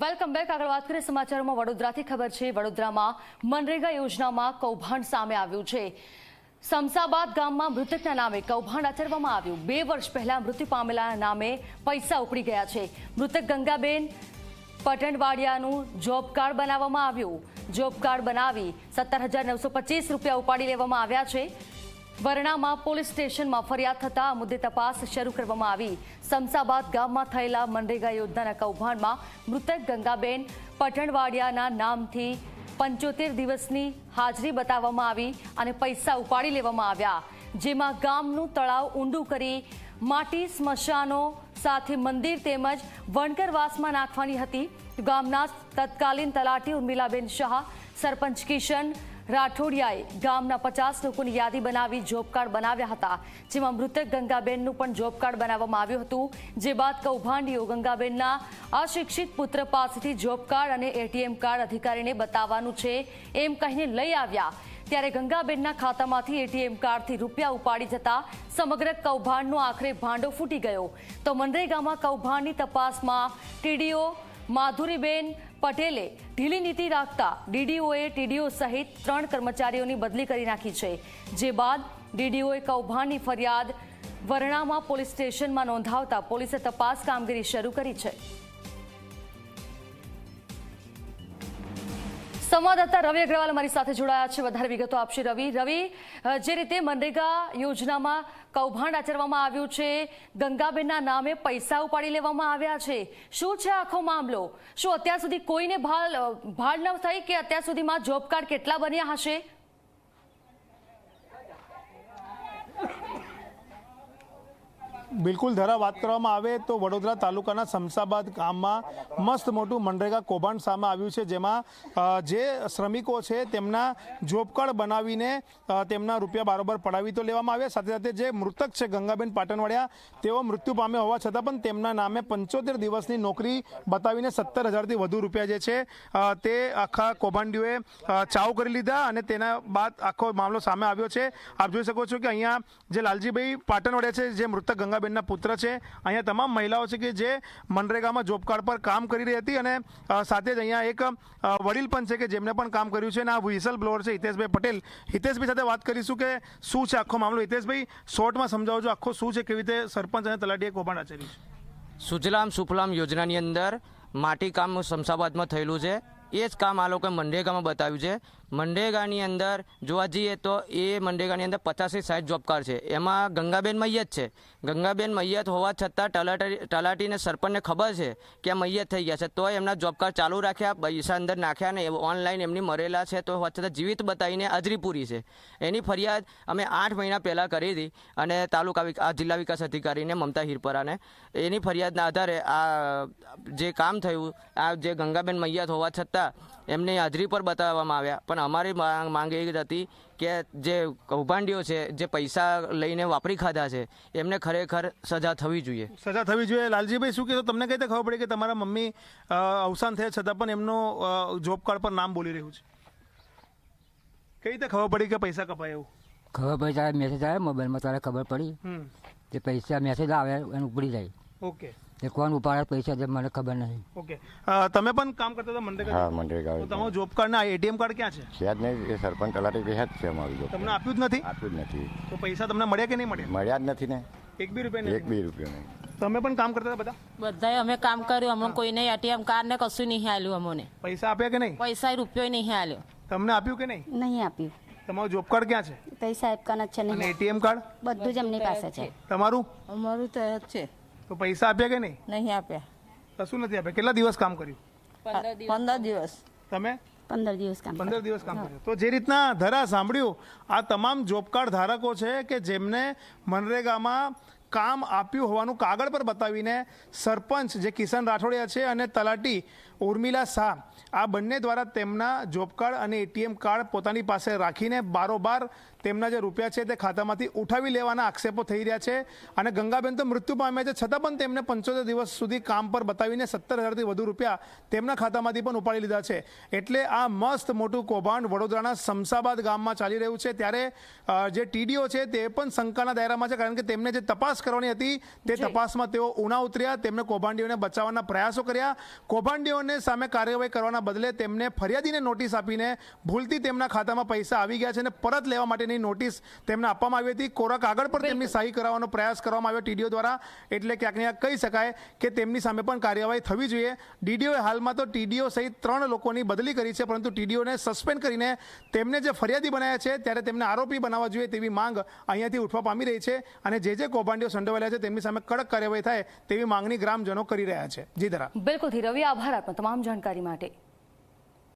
Welcome back આગળ વાત કરીએ સમાચારોમાં. વડોદરાથી ખબર છે, વડોદરામાં મનરેગા યોજનામાં કૌભાંડ સામે આવ્યું છે. સમસાબાદ ગામમાં મૃતકના નામે કૌભાંડ આચરવામાં આવ્યું. બે વર્ષ પહેલા મૃત્યુ પામેલાના નામે પૈસા ઉપડી ગયા છે. મૃતક ગંગાબેન પટણવાડિયાનું જોબ કાર્ડ બનાવવામાં આવ્યું. જોબ કાર્ડ બનાવી સત્તર રૂપિયા ઉપાડી લેવામાં આવ્યા છે. વરણામાં પોલીસ સ્ટેશનમાં ફરિયાદ થતા આ મુદ્દે તપાસ શરૂ કરવામાં આવી. સમસાબાદ ગામમાં થયેલા મનરેગા યોજનાના કૌભાંડમાં મૃતક ગંગાબેન પઠણવાડિયાના નામથી પંચોતેર દિવસની હાજરી બતાવવામાં આવી અને પૈસા ઉપાડી લેવામાં આવ્યા. જેમાં ગામનું તળાવ ઊંડું કરી માટી સ્મશાનો સાથે મંદિર તેમજ વણકરવાસમાં નાખવાની હતી. ગામના તત્કાલીન તલાટી ઉર્મિલાબેન શાહ, સરપંચ કિશન રાઠોડિયાએ ગામના પચાસ લોકોની યાદી બનાવી જોબ કાર્ડ બનાવ્યા હતા. જેમાં મૃતક ગંગાબેનનું પણ જોબ કાર્ડ બનાવવામાં આવ્યું હતું. જે બાદ કૌભાંડીઓ ગંગાબેનના અશિક્ષિત પુત્ર પાસેથી જોબ કાર્ડ અને એટીએમ કાર્ડ અધિકારીને બતાવવાનું છે એમ કહીને લઈ આવ્યા. ત્યારે ગંગાબેનના ખાતામાંથી એટીએમ કાર્ડથી રૂપિયા ઉપાડી જતા સમગ્ર કૌભાંડનો આખરે ભાંડો ફૂટી ગયો. તો મનરેગામાં કૌભાંડની તપાસમાં ટીડીઓ, માધુરીબેન પટેલે ઢીલી નીતિ રાખતા ડીડીઓએ ટીડીઓ સહિત ત્રણ કર્મચારીઓની બદલી કરી નાખી છે. જે બાદ ડીડીઓએ કૌભાંડની ફરિયાદ વરણામાં પોલીસ સ્ટેશનમાં નોંધાવતા પોલીસે તપાસ કામગીરી શરૂ કરી છે. સંવાદદાતા રવિ અગ્રવાલ અમારી સાથે જોડાયા છે. વધારે વિગતો આપશે રવિ. રવિ જે રીતે મનરેગા યોજનામાં કૌભાંડ આચરવામાં આવ્યું છે. ગંગાબેનના નામે પૈસા ઉપાડી લેવામાં આવ્યા છે. શું છે આખો મામલો? શું અત્યાર સુધી કોઈને ભાળ ભાળ ન થઈ કે અત્યાર સુધીમાં જોબ કાર્ડ કેટલા બન્યા હશે? બિલકુલ ધરા વાત કરવામાં આવે તો વડોદરા તાલુકાના સમસાબાદ ગામમાં મસ્ત મોટું મનરેગા કૌભાંડ સામે આવ્યું છે, જેમાં જે શ્રમિકો છે તેમના જોબ કાર્ડ બનાવીને તેમના રૂપિયા બારોબર પડાવી તો લેવામાં આવ્યા. સાથે સાથે જે મૃતક છે ગંગાબેન પાટણવાડિયા, તેઓ મૃત્યુ પામ્યા હોવા છતાં પણ તેમના નામે પંચોતેર દિવસની નોકરી બતાવીને સત્તર હજારથી વધુ રૂપિયા જે છે તે આખા કૌભાંડીઓએ ચાવ કરી લીધા અને તેના બાદ આખો મામલો સામે આવ્યો છે. આપ જોઈ શકો છો કે અહીંયા જે લાલજીભાઈ પાટણવાડિયા છે, જે મૃતક ગંગાબેનના પુત્ર છે. અહીંયા તમામ મહિલાઓ છે કે જે મનરેગામાં જોબ કાર્ડ પર કામ કરી રહી હતી અને સાથે જ અહીંયા એક વડીલ પણ છે કે જેમણે પણ કામ કર્યું છે અને આ વ્હિસલ બ્લોઅર છે હિતેશભાઈ પટેલ. હિતેશભાઈ સાથે વાત કરીશું કે શું છે આખો મામલો? હિતેશભાઈ, શોર્ટમાં સમજાવજો આખો શું છે, કેવી રીતે સરપંચ અને તલાટીએ કૌભાંડ આચર્યું છે? સુજલામ સુફલામ યોજનાની અંદર માટી કામ શમશાબાદમાં થયેલું છે. એ જ કામ આ લોકોએ મનરેગામાં બતાવ્યું છે. મનરેગાની અંદર જોવા જઈએ તો એ મનરેગાની અંદર પચાસથી સાઠ જોબ કાર્ડ છે. એમાં ગંગાબેન મૈયત છે. ગંગાબેન મૈયત હોવા છતાં તલાટી તલાટીને સરપંચને ખબર છે કે આ મૈયત થઈ ગયા છે. તો એમના જોબ કાર્ડ ચાલુ રાખ્યા, પૈસા અંદર નાખ્યા ને ઓનલાઈન એમની મરેલા છે. તો હોવા છતાં જીવિત બતાવીને હાજરી પૂરી છે. એની ફરિયાદ અમે આઠ મહિના પહેલાં કરી હતી અને તાલુકા આ જિલ્લા વિકાસ અધિકારીને મમતા હિરપરાને એની ફરિયાદના આધારે આ જે કામ થયું, આ જે ગંગાબેન મૈયત હોવા છતાં એમની હાજરી પર બતાવવામાં આવ્યા. પણ અમારી માંગ માંગ એ જ હતી કે જે કૌભાંડીઓ છે જે પૈસા લઈને વાપરી ખાધા છે એમને ખરેખર સજા થવી જોઈએ. સજા થવી જોઈએ. લાલજીભાઈ શું કહેશો? તમને કઈ રીતે ખબર પડી કે તમારા મમ્મી અવસાન થયા છતાં પણ એમનું જોબ કાર્ડ પર નામ બોલી રહ્યું છે? કઈ રીતે ખબર પડી કે પૈસા કપાય એવું? ખબર પડી તારે મેસેજ આવે મોબાઈલમાં તારે ખબર પડી જે પૈસા મેસેજ આવે એનું ઉપડી જાય. ઓકે. તે કોણ ઉપાડે પૈસા જે મને ખબર નહીં. ઓકે. તમે પણ કામ કરતા હતા મનરેગા હા મનરેગા તો તમારું જોબ કાર્ડ ના એટીએમ કાર્ડ ક્યાં છે? છે જ નહીં એ સરપંચ તલાટી જ છે અમારું જોબ તમને આપ્યું જ નથી? આપ્યું જ નથી. તો પૈસા તમને મળ્યા કે નહીં મળ્યા? મળ્યા જ નથી ને. એક બી રૂપિયા એક નહીં બી રૂપિયા નહીં. તમે પણ કામ કરતા હતા બધા? બધાએ અમે કામ કર્યું અમને કોઈને એટીએમ કાર્ડ ને કશું નહીં આલ્યું અમને. પૈસા આપ્યા કે નહીં? પૈસા રૂપિયો નહીં આલ્યો તમને આપ્યું કે નહીં? નહીં આપ્યું. તમારું જોબ કાર્ડ ક્યાં છે? પૈસા આપવાના છે નહીં. એટીએમ કાર્ડ બધું જ એમની પાસે છે. તમારું? અમારું તો છે. તો પૈસા આપ્યા કે નહીં? નહીં આપ્યા. કશું નથી આપ્યા. કેટલા દિવસ કામ કર્યું? પંદર દિવસ. તમે? પંદર દિવસ કામ પંદર દિવસ કામ કર્યું. તો જે રીતના ધરા સાંભળ્યું આ તમામ જોબ કાર્ડ ધારકો છે કે જેમને મનરેગામાં કામ આપ્યું હોવાનું કાગળ પર બતાવીને સરપંચ જે કિશન રાઠોડિયા છે અને તલાટી ઉર્મિલા શાહ, આ બંને દ્વારા તેમના જોબ કાર્ડ અને એટીએમ કાર્ડ પોતાની પાસે રાખીને બારોબાર તેમના જે રૂપિયા છે તે ખાતામાંથી ઉઠાવી લેવાના આક્ષેપો થઈ રહ્યા છે. અને ગંગાબેન તો મૃત્યુ પામ્યા છે, છતાં પણ તેમને પંચોતેર દિવસ સુધી કામ પર બતાવીને સત્તર હજારથી વધુ રૂપિયા તેમના ખાતામાંથી પણ ઉપાડી લીધા છે. એટલે આ મસ્ત મોટું કૌભાંડ વડોદરાના શમશાબાદ ગામમાં ચાલી રહ્યું છે. ત્યારે જે ટીડીઓ છે તે પણ શંકાના દાયરામાં છે, કારણ કે તેમને જે તપાસ કરવાની હતી. તે તપાસમાં તેઓ ઉના ઉતર્યા. તેમને કૌભાંડીઓને બચાવવાના પ્રયાસો કર્યા. કૌભાંડીઓને સામે કાર્યવાહી કરવાના બદલે તેમને ફરિયાદીને નોટિસ આપીને ભૂલથી તેમના ખાતામાં પૈસા આવી ગયા છે અને પરત લેવા માટેની નોટિસ તેમને આપવામાં આવી હતી. કોરા કાગળ પર તેમની સહી કરાવવાનો પ્રયાસ કરવામાં આવ્યો ટીડીઓ દ્વારા. એટલે ક્યાંક ને ક્યાંક કહી શકાય કે તેમની સામે પણ કાર્યવાહી થવી જોઈએ. ડીડીઓએ હાલમાં તો ટીડીઓ સહિત ત્રણ લોકોની બદલી કરી છે પરંતુ ટીડીઓને સસ્પેન્ડ કરીને તેમને જે ફરિયાદી બનાવ્યા છે ત્યારે તેમને આરોપી બનાવવા જોઈએ તેવી માંગ અહીંયાથી ઉઠવા પામી રહી છે. અને જે જે કૌભાંડીઓ સંડોવાયેલા છે, તેમની સામે કડક કાર્યવાહી થાય તેવી માંગણી ગ્રામજનો કરી રહ્યા છે. જી ધરા. બિલકુલથી રવિ આભાર આપનો તમામ જાણકારી માટે.